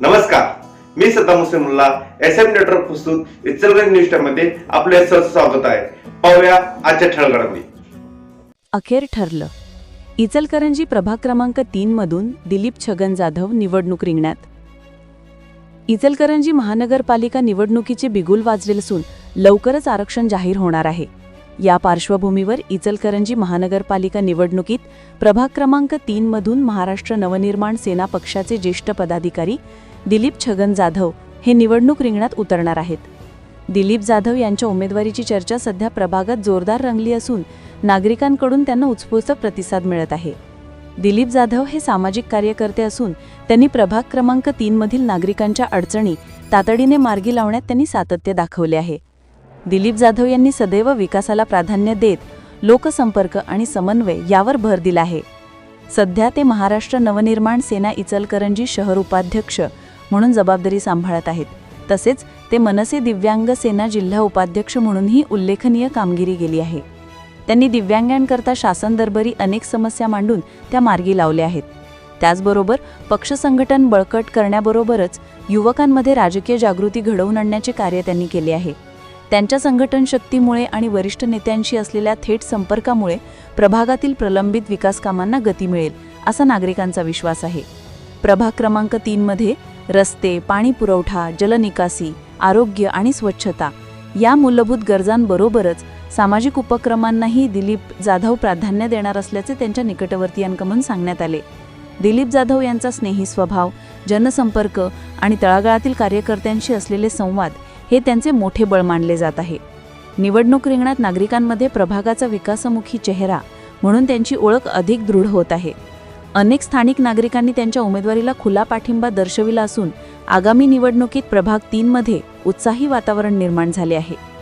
नमस्कार. मी Saddam Hussain S M network प्रस्तुत इचलगंज न्यूजमध्ये आपले सहर्ष स्वागत आहे. पाहूया आजच्या ठळगडामध्ये अखेर ठरलं. इचलकरंजी प्रभाग क्रमांक तीन मधून दिलीप छगन जाधव निवडणूक रिंगणात. इचलकरंजी महानगरपालिका निवडणुकीचे बिगुल वाजले असून लवकरच आरक्षण जाहीर होणार आहे. या पार्श्वभूमीवर इचलकरंजी महानगरपालिका निवडणुकीत प्रभाग क्रमांक तीन मधून महाराष्ट्र नवनिर्माण सेना पक्षाचे ज्येष्ठ पदाधिकारी दिलीप छगन जाधव हे निवडणूक रिंगणात उतरणार आहेत. दिलीप जाधव यांच्या उमेदवारीची चर्चा सध्या प्रभागात जोरदार रंगली असून नागरिकांकडून त्यांना उत्स्फूर्त प्रतिसाद मिळत आहे. दिलीप जाधव हे सामाजिक कार्यकर्ते असून त्यांनी प्रभाग क्रमांक तीनमधील नागरिकांच्या अडचणी तातडीने मार्गी लावण्यात त्यांनी सातत्य दाखवले आहे. दिलीप जाधव यांनी सदैव विकासाला प्राधान्य देत लोकसंपर्क आणि समन्वय यावर भर दिला आहे. सध्या ते महाराष्ट्र नवनिर्माण सेना इचलकरंजी शहर उपाध्यक्ष म्हणून जबाबदारी सांभाळत आहेत. तसेच ते मनसे दिव्यांग सेना जिल्हा उपाध्यक्ष म्हणूनही उल्लेखनीय कामगिरी केली आहे. त्यांनी दिव्यांगांकरता शासन दरबारी अनेक समस्या मांडून त्या मार्गी लावल्या आहेत. त्याचबरोबर पक्ष संघटन बळकट करण्याबरोबरच युवकांमध्ये राजकीय जागृती घडवून आणण्याचे कार्य त्यांनी केले आहे. त्यांच्या संघटन शक्तीमुळे आणि वरिष्ठ नेत्यांशी असलेल्या थेट संपर्कामुळे प्रभागातील प्रलंबित विकास कामांना गती मिळेल असा नागरिकांचा विश्वास आहे. प्रभाग क्रमांक तीनमध्ये रस्ते पाणी पुरवठा जलनिकासी आरोग्य आणि स्वच्छता या मूलभूत गरजांबरोबरच सामाजिक उपक्रमांनाही दिलीप जाधव प्राधान्य देणार असल्याचे त्यांच्या निकटवर्तीयांकडून सांगण्यात आले. दिलीप जाधव यांचा स्नेही स्वभाव जनसंपर्क आणि तळागाळातील कार्यकर्त्यांशी असलेले संवाद हे त्यांचे मोठे बळ मानले जात आहे. निवडणूक रिंगणात नागरिकांमध्ये प्रभागाचा विकासमुखी चेहरा म्हणून त्यांची ओळख अधिक दृढ होत आहे. अनेक स्थानिक नागरिकांनी त्यांच्या उमेदवारीला खुला पाठिंबा दर्शविला असून आगामी निवडणुकीत प्रभाग तीनमध्ये उत्साही वातावरण निर्माण झाले आहे.